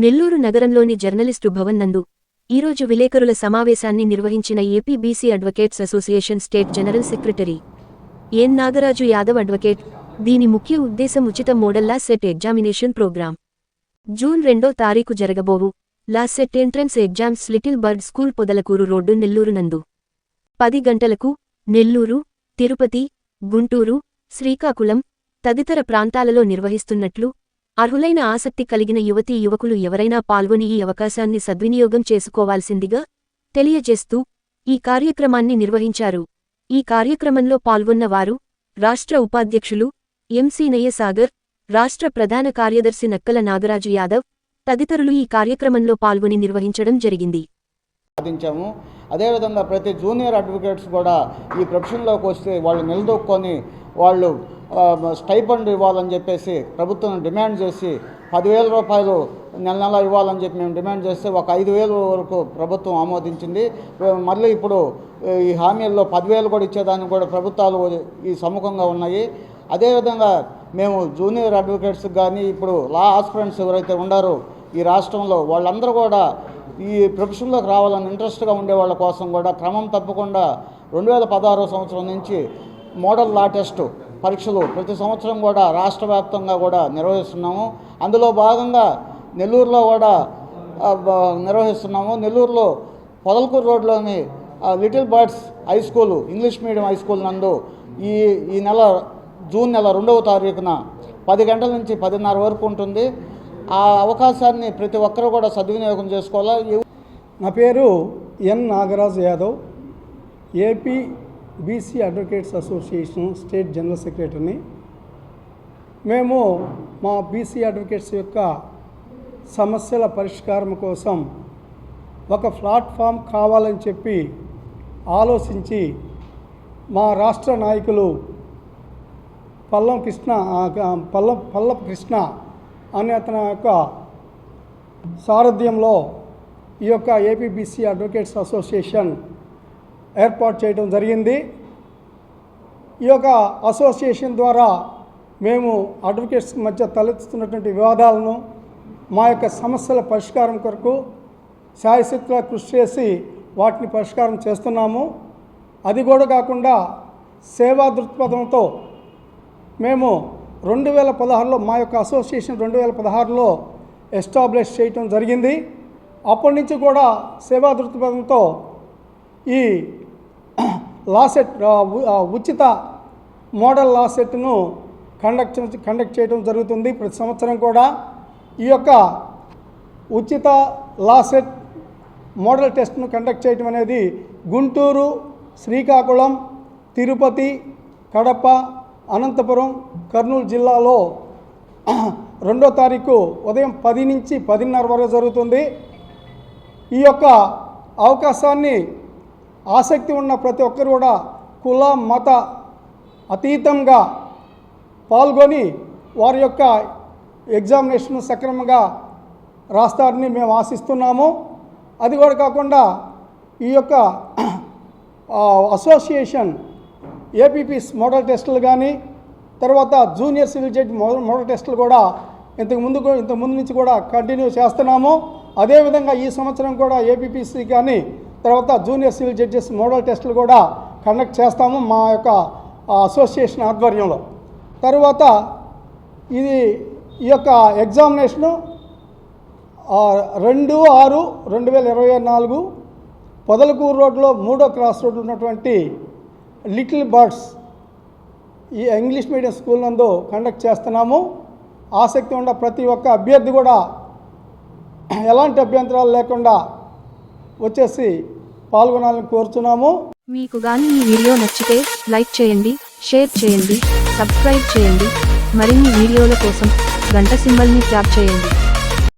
నెల్లూరు నగరంలోని జర్నలిస్టు భవన్ నందు ఈరోజు విలేకరుల సమావేశాన్ని నిర్వహించిన AP BC advocates association state general secretary N Nagaraju Yadav advocate. దీని ముఖ్య ఉద్దేశం ఉచిత model law set examination program. June రెండో తారీఖు జరగబోవు. Law set entrance exams little bird school Podalakuru road Nellore నందు. పది గంటలకు నెల్లూరు తిరుపతి గుంటూరు శ్రీకాకుళం తదితర ప్రాంతాలలో నిర్వహిస్తున్నట్లు అర్హులైన ఆసక్తి కలిగిన యువతీ యువకులు ఎవరైనా పాల్గొని ఈ అవకాశాన్ని సద్వినియోగం చేసుకోవాల్సిందిగా తెలియజేస్తూ ఈ కార్యక్రమాన్ని నిర్వహించారు. ఈ కార్యక్రమంలో పాల్గొన్న వారు రాష్ట్ర ఉపాధ్యక్షులు ఎంసీ నయ్యసాగర్ రాష్ట్ర ప్రధాన కార్యదర్శి నక్కల నాగరాజు యాదవ్ తదితరులు ఈ కార్యక్రమంలో పాల్గొని నిర్వహించడం జరిగింది. సాధించాము. అదేవిధంగా ప్రతి జూనియర్ అడ్వకేట్స్ కూడా ఈ ప్రొఫెషన్లోకి వస్తే వాళ్ళు నిలదొక్కొని వాళ్ళు స్టైపండ్ ఇవ్వాలని చెప్పేసి ప్రభుత్వం డిమాండ్ చేసి పదివేల రూపాయలు నెల నెల ఇవ్వాలని చెప్పి మేము డిమాండ్ చేస్తే ఒక ఐదు వేల వరకు ప్రభుత్వం ఆమోదించింది. మళ్ళీ ఇప్పుడు ఈ హామీల్లో పదివేలు కూడా ఇచ్చేదానికి కూడా ప్రభుత్వాలు ఈ సముఖంగా ఉన్నాయి. అదేవిధంగా మేము జూనియర్ అడ్వకేట్స్కి కానీ ఇప్పుడు లా ఆస్పిరెంట్స్ ఎవరైతే ఉండారో ఈ రాష్ట్రంలో వాళ్ళందరూ కూడా ఈ ప్రొఫెషన్లోకి రావాలని ఇంట్రెస్ట్గా ఉండే వాళ్ళ కోసం కూడా క్రమం తప్పకుండా రెండు వేల పదహారో సంవత్సరం నుంచి మోడల్ లా టెస్ట్ పరీక్షలు ప్రతి సంవత్సరం కూడా రాష్ట్ర వ్యాప్తంగా కూడా నిర్వహిస్తున్నాము. అందులో భాగంగా నెల్లూరులో కూడా నిర్వహిస్తున్నాము. నెల్లూరులో పొదలకూరు రోడ్లోని little birds high school English medium high school నందు ఈ ఈ నెల జూన్ నెల రెండవ తారీఖున పది గంటల నుంచి పదిన్నర వరకు ఉంటుంది. ఆ అవకాశాన్ని ప్రతి ఒక్కరూ కూడా సద్వినియోగం చేసుకోవాలా? నా పేరు N Nagaraju Yadav. AP BC advocates association state general సెక్రటరీని. మేము మా బీసీ అడ్వకేట్స్ యొక్క సమస్యల పరిష్కారం కోసం ఒక ప్లాట్ఫామ్ కావాలని చెప్పి ఆలోచించి మా రాష్ట్ర నాయకులు పల్లం కృష్ణ పల్లం పల్లం పల్లపు కృష్ణ అనే అతని యొక్క సారథ్యంలో ఈ యొక్క ఏపీబీసీ అడ్వకేట్స్ అసోసియేషన్ ఏర్పాటు చేయడం జరిగింది. ఈ యొక్క అసోసియేషన్ ద్వారా మేము అడ్వకేట్స్ మధ్య తలెత్తుతున్నటువంటి వివాదాలను మా యొక్క సమస్యల పరిష్కారం కొరకు శాయశక్తిగా కృషి చేసి వాటిని పరిష్కారం చేస్తున్నాము. అది కూడా కాకుండా సేవా దృక్పథంతో మేము రెండు వేల పదహారులో మా యొక్క అసోసియేషన్ రెండు వేల పదహారులో ఎస్టాబ్లిష్ చేయటం జరిగింది. అప్పటి నుంచి కూడా సేవా దృక్పథంతో ఈ లాసెట్ ఉచిత మోడల్ లాసెట్ను కండక్ట్ కండక్ట్ చేయడం జరుగుతుంది ప్రతి సంవత్సరం కూడా. ఈ యొక్క ఉచిత లాసెట్ మోడల్ టెస్ట్ను కండక్ట్ చేయడం అనేది గుంటూరు శ్రీకాకుళం తిరుపతి కడప అనంతపురం కర్నూలు జిల్లాలో రెండో తారీఖు ఉదయం పది నుంచి పదిన్నర వరకు జరుగుతుంది. ఈ యొక్క అవకాశాన్ని ఆసక్తి ఉన్న ప్రతి ఒక్కరు కూడా కుల మత అతీతంగా పాల్గొని వారి యొక్క ఎగ్జామినేషన్ సక్రమంగా రాస్తారని మేము ఆశిస్తున్నాము. అది కూడా కాకుండా ఈ యొక్క అసోసియేషన్ ఏపీపీస్ మోడల్ టెస్టులు కానీ తర్వాత junior civil judge model model టెస్టులు కూడా ఇంతకు ముందు ఇంతకు ముందు నుంచి కూడా కంటిన్యూ చేస్తున్నాము. అదేవిధంగా ఈ సంవత్సరం కూడా ఏపీపీసీ కానీ తర్వాత జూనియర్ సివిల్ జడ్జెస్ మోడల్ టెస్టులు కూడా కండక్ట్ చేస్తాము మా యొక్క అసోసియేషన్ ఆధ్వర్యంలో. తర్వాత ఇది ఈ యొక్క ఎగ్జామినేషను రెండు ఆరు రెండు వేల ఇరవై నాలుగు పొదలకూరు రోడ్లో మూడో క్రాస్ రోడ్లు ఉన్నటువంటి లిటిల్ బర్డ్స్ ఈ ఇంగ్లీష్ మీడియం స్కూల్ నందు కండక్ట్ చేస్తున్నాము. ఆసక్తి ఉన్న ప్రతి ఒక్క అభ్యర్థి కూడా ఎలాంటి అభ్యంతరాలు లేకుండా వచ్చేసి పాల్గొనాలని కోరుతున్నాము. మీకు గాని ఈ వీడియో నచ్చితే లైక్ చేయండి షేర్ చేయండి సబ్స్క్రైబ్ చేయండి. మరిన్ని వీడియోల కోసం గంట సింబల్ని ట్యాప్ చేయండి.